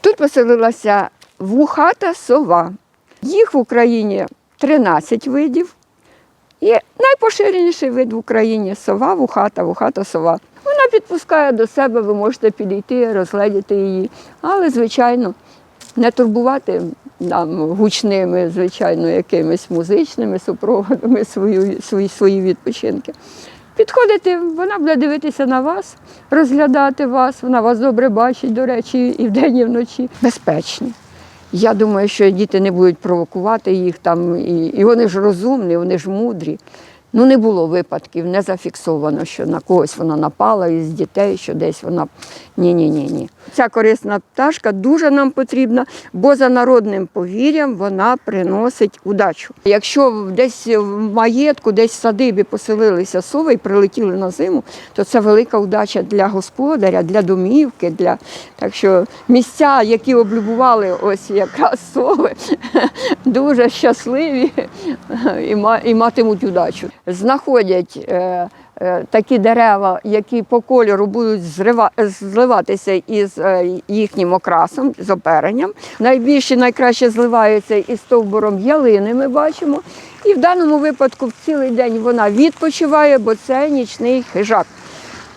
Тут поселилася вухата сова. Їх в Україні 13 видів. І найпоширеніший вид в Україні сова, вухата, вухата сова. Вона підпускає до себе, ви можете підійти, розгледіти її. Але, звичайно, не турбувати нам гучними, звичайно, якимись музичними супроводами свою, свої, свої відпочинки. Підходити, вона буде дивитися на вас, розглядати вас, вона вас добре бачить, до речі, і вдень, і вночі. Безпечні. Я думаю, що діти не будуть провокувати їх там, і, і вони ж розумні, вони ж мудрі. Ну, не було випадків, не зафіксовано, що на когось вона напала із дітей, що десь вона. Ні, ні, ні, ні. Ця корисна пташка дуже нам потрібна, бо за народним повір'ям вона приносить удачу. Якщо десь в маєтку, десь в садибі поселилися сови і прилетіли на зиму, то це велика удача для господаря, для домівки. Для... Так що місця, які облюбували ось якраз сови, дуже щасливі і матимуть удачу. Знаходять е, е, такі дерева, які по кольору будуть зрива, зливатися із е, їхнім окрасом, з оперенням. Найбільше, найкраще зливаються із стовбуром ялини, ми бачимо. І в даному випадку в цілий день вона відпочиває, бо це нічний хижак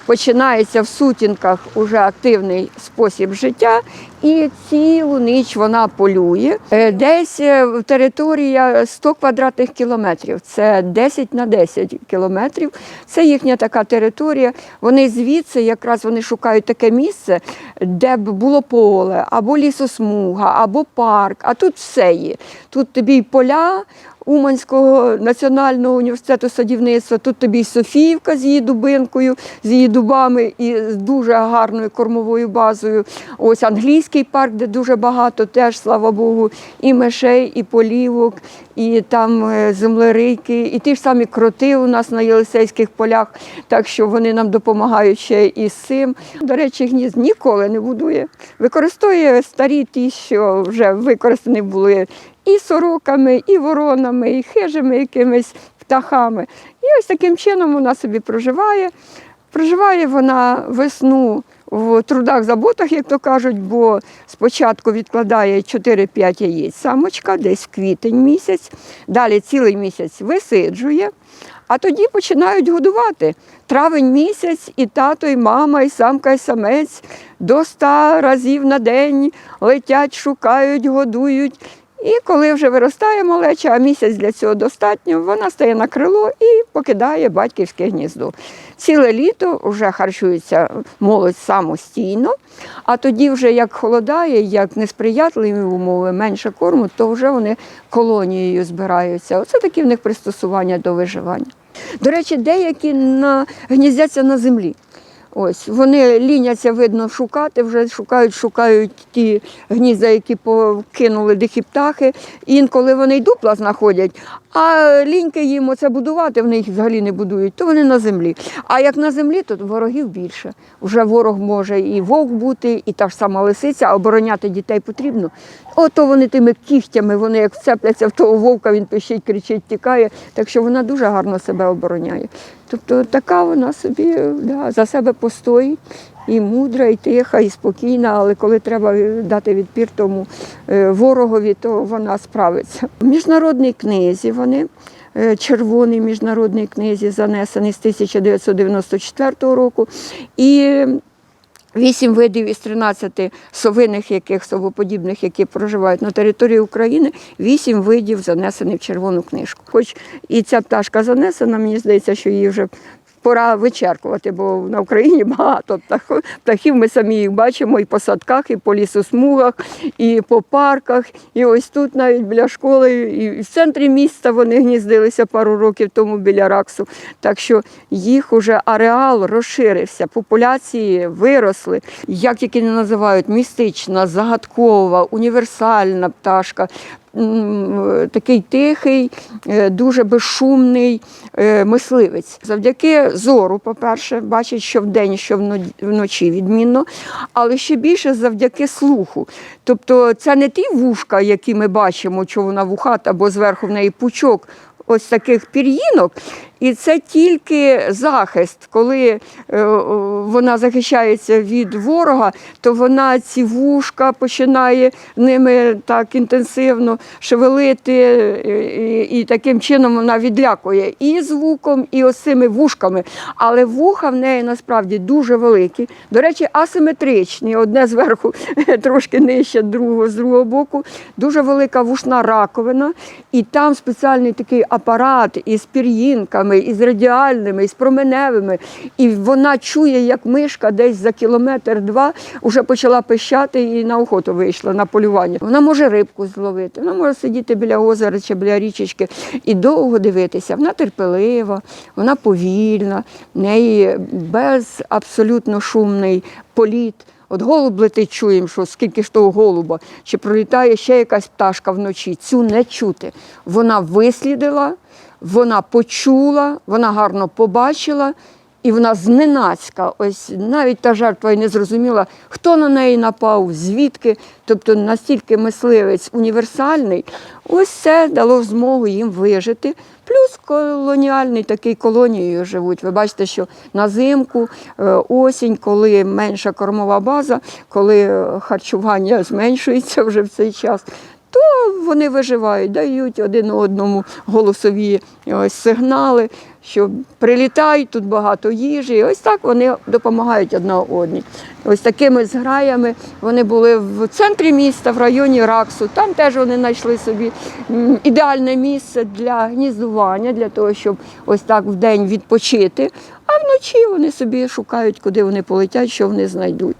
починається в сутінках уже активний спосіб життя, і цілу ніч вона полює. Е, Десь е, територія 100 квадратних кілометрів, це 10 на 10 кілометрів. Це їхня така територія. Вони звідси якраз вони шукають таке місце, де б було поле, або лісосмуга, або парк. А тут все є. Тут тобі й поля. Уманського національного університету садівництва. Тут тобі й Софіївка з її дубинкою, з її дубами і з дуже гарною кормовою базою. Ось англійський парк, де дуже багато, теж, слава Богу, і мишей, і полівок, і там е, землерийки, і ті ж самі кроти у нас на Єлисейських полях. Так що вони нам допомагають ще і з цим. До речі, гнізд ніколи не будує. Використовує старі ті, що вже використані були і сороками, і воронами, і хижими якимись птахами. І ось таким чином вона собі проживає. Проживає вона весну в трудах заботах, як то кажуть, бо спочатку відкладає 4-5 яєць самочка, десь в квітень місяць, далі цілий місяць висиджує, а тоді починають годувати. Травень місяць, і тато, і мама, і самка, і самець до ста разів на день летять, шукають, годують. І коли вже виростає малеча, а місяць для цього достатньо, вона стає на крило і покидає батьківське гніздо. Ціле літо вже харчується молодь самостійно, а тоді, вже як холодає, як несприятливі умови, менше корму, то вже вони колонією збираються. Оце такі в них пристосування до виживання. До речі, деякі на, гніздяться на землі. Ось вони ліняться, видно, шукати, вже шукають, шукають ті гнізда, які покинули дикі птахи. Інколи вони й дупла знаходять, а ліньки їм оце будувати, вони їх взагалі не будують, то вони на землі. А як на землі, то ворогів більше. Вже ворог може і вовк бути, і та ж сама лисиця, а обороняти дітей потрібно. Ото вони тими кігтями, вони як вцепляться в того вовка, він пищить, кричить, тікає. Так що вона дуже гарно себе обороняє. Тобто така вона собі да, за себе постоїть. І мудра, і тиха, і спокійна, але коли треба дати відпір тому е, ворогові, то вона справиться. В міжнародній книзі вони, червоний міжнародній книзі, занесений з 1994 року. І Вісім видів із 13 совиних, яких совоподібних, які проживають на території України, вісім видів занесені в червону книжку. Хоч і ця пташка занесена, мені здається, що її вже пора вичерпувати, бо на Україні багато птах- птахів. Ми самі їх бачимо і по садках, і по лісосмугах, і по парках. І ось тут навіть біля школи, і в центрі міста вони гніздилися пару років тому біля Раксу. Так що їх уже ареал розширився, популяції виросли. Як тільки не називають містична, загадкова, універсальна пташка. Такий тихий, е, дуже безшумний е, мисливець. Завдяки зору, по-перше, бачить, що вдень, що вно- вночі відмінно, але ще більше завдяки слуху. Тобто це не ті вушка, які ми бачимо, що вона вухата, або зверху в неї пучок ось таких пір'їнок, І це тільки захист. Коли е, вона захищається від ворога, то вона ці вушка починає ними так інтенсивно шевелити, е, і таким чином вона відлякує і звуком, і ось цими вушками. Але вуха в неї насправді дуже великі. До речі, асиметричні. Одне зверху трошки нижче, другого з другого боку. Дуже велика вушна раковина, і там спеціальний такий апарат із пір'їнками, із радіальними, із променевими. І вона чує, як мишка десь за кілометр-два вже почала пищати і на охоту вийшла на полювання. Вона може рибку зловити, вона може сидіти біля озера чи біля річечки і довго дивитися. Вона терпелива, вона повільна, в неї без абсолютно шумний політ. От голуб летить, чуємо, що скільки ж того голуба, чи пролітає ще якась пташка вночі. Цю не чути. Вона вислідила, вона почула, вона гарно побачила, і вона зненацька, ось навіть та жертва й не зрозуміла, хто на неї напав, звідки. Тобто настільки мисливець універсальний, ось це дало змогу їм вижити. Плюс колоніальний такий колонією живуть. Ви бачите, що на зимку, е, осінь, коли менша кормова база, коли е, харчування зменшується вже в цей час, то вони виживають, дають один одному голосові ось, сигнали, що прилітають тут багато їжі. Ось так вони допомагають одна одній. Ось такими зграями вони були в центрі міста, в районі Раксу. Там теж вони знайшли собі ідеальне місце для гніздування, для того, щоб ось так вдень відпочити. А вночі вони собі шукають, куди вони полетять, що вони знайдуть.